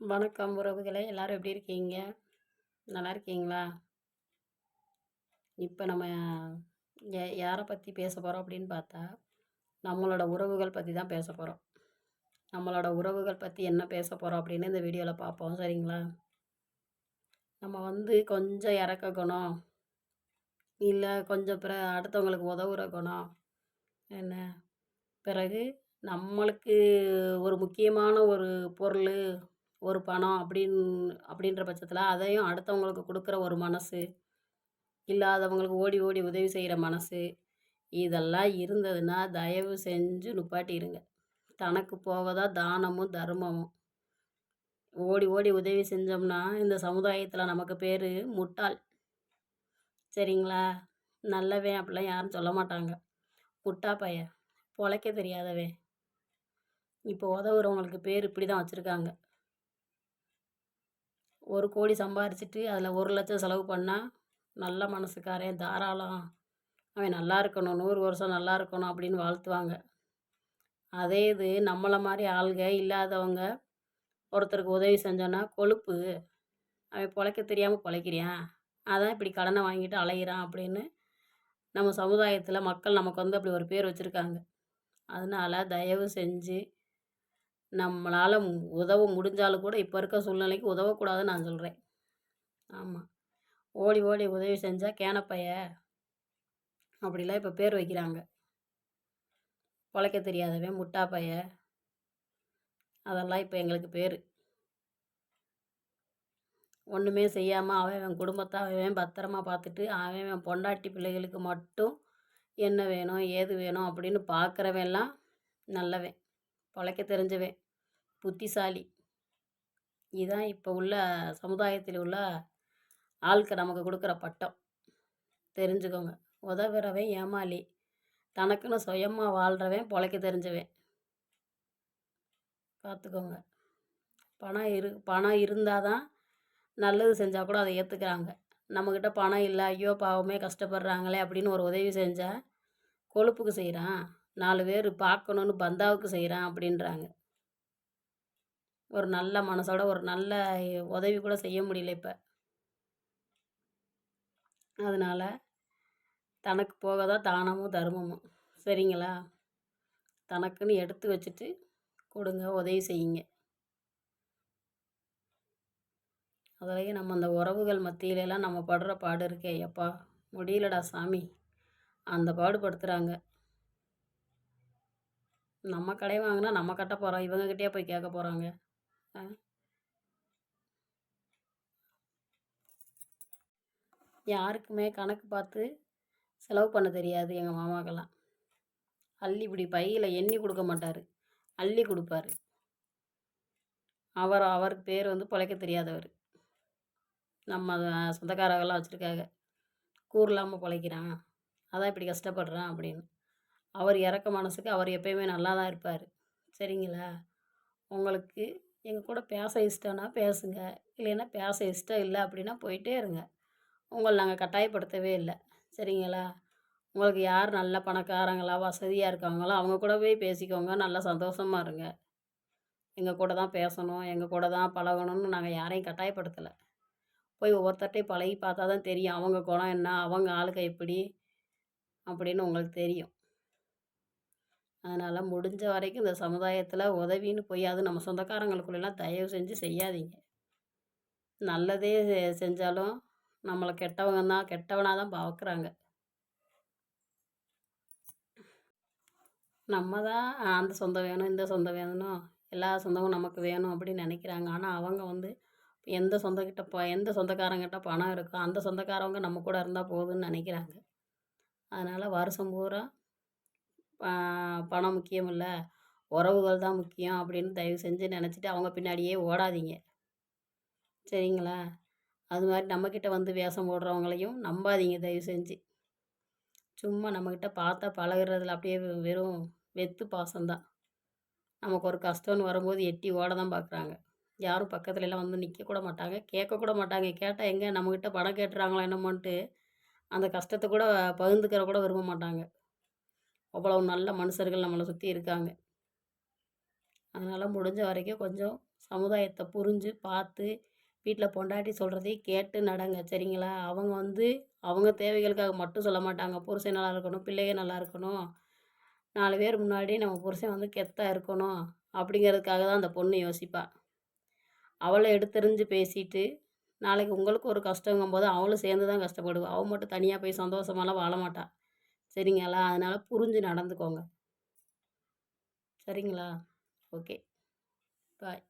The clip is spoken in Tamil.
வணக்கம் உறவுகளே எல்லாரும் எப்படி இருக்கீங்க? நல்லா இருக்கீங்களா? இப்போ நம்ம யாரை பற்றி பேச போகிறோம் அப்படின்னு பார்த்தா நம்மளோட உறவுகள் பற்றி தான் பேச போகிறோம் நம்மளோட உறவுகள் பற்றி என்ன பேச போகிறோம் அப்படின்னு இந்த வீடியோவில் பார்ப்போம். சரிங்களா? நம்ம வந்து கொஞ்சம் இறக்க குணம் இல்லை கொஞ்சம் பிற அடுத்தவங்களுக்கு உதவுற குணம் என்ன? பிறகு நம்மளுக்கு ஒரு முக்கியமான ஒரு பொருள் ஒரு பணம் அப்படின் அப்படின்ற பட்சத்தில் அதையும் அடுத்தவங்களுக்கு கொடுக்குற ஒரு மனசு இல்லாதவங்களுக்கு ஓடி ஓடி உதவி செய்கிற மனசு இதெல்லாம் இருந்ததுன்னா தயவு செஞ்சு நுப்பாட்டிருங்க. தனக்கு போவதா தானமும் தர்மமும். ஓடி ஓடி உதவி செஞ்சோம்னா இந்த சமுதாயத்தில் நமக்கு பேர் முட்டாள். சரிங்களா? நல்லவன் அப்படிலாம் யாரும் சொல்ல மாட்டாங்க. முட்டா பையன் பொழைக்க தெரியாதவன். இப்போ உதவுறவங்களுக்கு பேர் இப்படி தான் வச்சுருக்காங்க. ஒரு கோடி சம்பாரிச்சிட்டு அதில் ஒரு லட்சம் செலவு பண்ணால் நல்ல மனசுக்காரன் தாராளம். அவன் நல்லா இருக்கணும் நூறு வருஷம் நல்லா இருக்கணும் அப்படின்னு வாழ்த்துவாங்க. அதே இது நம்மளை மாதிரி ஆளுங்க இல்லாதவங்க ஒருத்தருக்கு உதவி செஞ்சோன்னா கொழுப்பு. அவன் பிழைக்க தெரியாமல் பிழைக்கிறியான் அதான் இப்படி கடனை வாங்கிட்டு அலைகிறான் அப்படின்னு நம்ம சமுதாயத்தில் மக்கள் நமக்கு வந்து அப்படி ஒரு பேர் வச்சுருக்காங்க. அதனால் தயவு செஞ்சு நம்மளால் உதவ முடிஞ்சாலும் கூட இப்போ இருக்க சூழ்நிலைக்கு உதவக்கூடாதுன்னு நான் சொல்கிறேன் ஆமாம் ஓடி ஓடி உதவி செஞ்சால் கேனப்பைய அப்படிலாம் இப்போ பேர் வைக்கிறாங்க. பொழைக்க தெரியாதவன் முட்டா பைய அதெல்லாம் இப்போ எங்களுக்கு பேர். ஒன்றுமே செய்யாமல் அவன் அவன் குடும்பத்தை அவன் பத்திரமா பார்த்துட்டு அவன் அவன் பொண்டாட்டி பிள்ளைகளுக்கு மட்டும் என்ன வேணும் ஏது வேணும் அப்படின்னு பார்க்குறவெல்லாம் நல்லவன். பொழைக்க தெரிஞ்சவன். புத்திசாலி. இதுதான் இப்போ உள்ள சமுதாயத்தில் உள்ள ஆளுக்கு நமக்கு கொடுக்குற பட்டம். தெரிஞ்சுக்கோங்க. உதவுறவன் ஏமாளி. தனக்குன்னு சுயமாக வாழ்கிறவன் பொழைக்க தெரிஞ்சவன். பார்த்துக்கோங்க பணம் இரு பணம் இருந்தால் தான் நல்லது செஞ்சால் கூட அதை ஏற்றுக்கிறாங்க நம்மக்கிட்ட பணம் இல்லை ஐயோ பாவமே கஷ்டப்படுறாங்களே அப்படின்னு ஒரு உதவி செஞ்சால் கொழுப்புக்கு செய்கிறான் நாலு பேர் பார்க்கணுன்னு பந்தாவுக்கு செய்கிறான் அப்படின்றாங்க. ஒரு நல்ல மனசோட ஒரு நல்ல உதவி கூட செய்ய முடியல இப்போ. அதனால் தனக்கு போக தான் தானமும் தர்மமும். சரிங்களா? தனக்குன்னு எடுத்து வச்சுட்டு கொடுங்க உதவி செய்யுங்க. அதுலேயே நம்ம அந்த உறவுகள் மத்தியிலலாம் நம்ம படுற பாடு இருக்கே எப்பா முடியலடா சாமி. அந்த பாடு படுத்துகிறாங்க நம்ம கடை வாங்கினா நம்ம கட்ட போகிறோம் இவங்கக்கிட்டே போய் கேட்க போகிறாங்க யாருக்குமே கணக்கு பார்த்து செலவு பண்ண தெரியாது எங்கள் மாமாக்கெல்லாம். அள்ளி இப்படி பையில் எண்ணி கொடுக்க மாட்டார். அள்ளி கொடுப்பாரு. அவர் அவருக்கு பேர் வந்து பிழைக்க தெரியாதவர். நம்ம சொந்தக்காரங்கெல்லாம் வச்சுருக்காங்க. கூறு இல்லாமல் பிழைக்கிறான். அதான் இப்படி கஷ்டப்படுறான் அப்படின்னு. அவர் இறக்க மனசுக்கு அவர் எப்பயுமே நல்லா தான் இருப்பார். சரிங்களா? உங்களுக்கு எங்கள் கூட பேச இஷ்டம்னா பேசுங்க. இல்லைன்னா பேச இஷ்டம் இல்லை அப்படின்னா போயிட்டே இருங்க. உங்களை நாங்கள் கட்டாயப்படுத்தவே இல்லை. சரிங்களா? உங்களுக்கு யார் நல்ல பணக்காரங்களா வசதியாக இருக்காங்களோ அவங்க கூட போய் பேசிக்கோங்க. நல்லா சந்தோஷமாக இருங்க. எங்கள் கூட தான் பேசணும். எங்கள் கூட தான் பழகணும்னு நாங்கள் யாரையும் கட்டாயப்படுத்தலை. போய் ஒவ்வொருத்தர்ட்டையும் பழகி பார்த்தா தான் தெரியும். அவங்க குணம் என்ன? அவங்க ஆளுக எப்படி? அப்படின்னு உங்களுக்கு தெரியும். அதனால் முடிஞ்ச வரைக்கும் இந்த சமுதாயத்தில் உதவின்னு போய் அது நம்ம சொந்தக்காரங்களுக்குள்ளெல்லாம் தயவு செஞ்சு செய்யாதீங்க. நல்லதே செஞ்சாலும் நம்மளை கெட்டவங்க தான் கெட்டவனாக தான் பார்க்குறாங்க நம்ம தான் அந்த சொந்தம் வேணும் இந்த சொந்தம் வேணும் எல்லா சொந்தமும் நமக்கு வேணும் அப்படின்னு நினைக்கிறாங்க. ஆனால் அவங்க வந்து எந்த சொந்தக்கிட்ட ப எந்த சொந்தக்காரங்கிட்ட பணம் இருக்கோ அந்த சொந்தக்காரவங்க நம்ம கூட இருந்தால் போதும்னு நினைக்கிறாங்க. அதனால் வருஷம் பூரா பணம் முக்கியம் இல்லை உறவுகள் தான் முக்கியம் அப்படின்னு தயவு செஞ்சு நினச்சிட்டு அவங்க பின்னாடியே ஓடாதீங்க. சரிங்களா? அது மாதிரி நம்மக்கிட்ட வந்து வேஷம் போடுறவங்களையும் நம்பாதீங்க தயவு செஞ்சு. சும்மா நம்மக்கிட்ட பார்த்தா பழகுறதுல அப்படியே வெறும் வெத்து பாசம்தான் நமக்கு ஒரு கஷ்டம்னு வரும்போது எட்டி ஓட தான் பார்க்குறாங்க யாரும் பக்கத்துலலாம் வந்து நிற்கக்கூட மாட்டாங்க. கேட்கக்கூட மாட்டாங்க. கேட்டால் எங்கே நம்மக்கிட்ட பணம் கேட்டுறாங்களா என்னமோன்ட்டு அந்த கஷ்டத்தை கூட பகிர்ந்துக்கிற கூட விரும்ப மாட்டாங்க. அவ்வளோ நல்ல மனுஷர்கள் நம்மளை சுற்றி இருக்காங்க. அதனால் முடிஞ்ச வரைக்கும் கொஞ்சம் சமுதாயத்தை புரிஞ்சு பார்த்து வீட்டில் பொண்டாட்டி சொல்கிறதையும் கேட்டு நடங்க சரிங்களா? அவங்க வந்து அவங்க தேவைகளுக்காக மட்டும் சொல்ல மாட்டாங்க. புருஷன் நல்லா இருக்கணும் பிள்ளைங்க நல்லா இருக்கணும். நாலு பேர் முன்னாடி நம்ம புருஷன் வந்து கெத்தாக இருக்கணும் அப்படிங்கிறதுக்காக தான் அந்த பொண்ணு யோசிப்பா. அவளை எடுத்தெறிஞ்சு பேசிட்டு நாளைக்கு உங்களுக்கு ஒரு கஷ்டங்கும் போது அவளும் சேர்ந்து தான் கஷ்டப்படுவா. அவள் மட்டும் தனியாக போய் சந்தோஷமாலாம் வாழ மாட்டாள் சரிங்களா? அதனால் புரிஞ்சு நடந்துக்கோங்க. சரிங்களா? ஓகே. பாய்.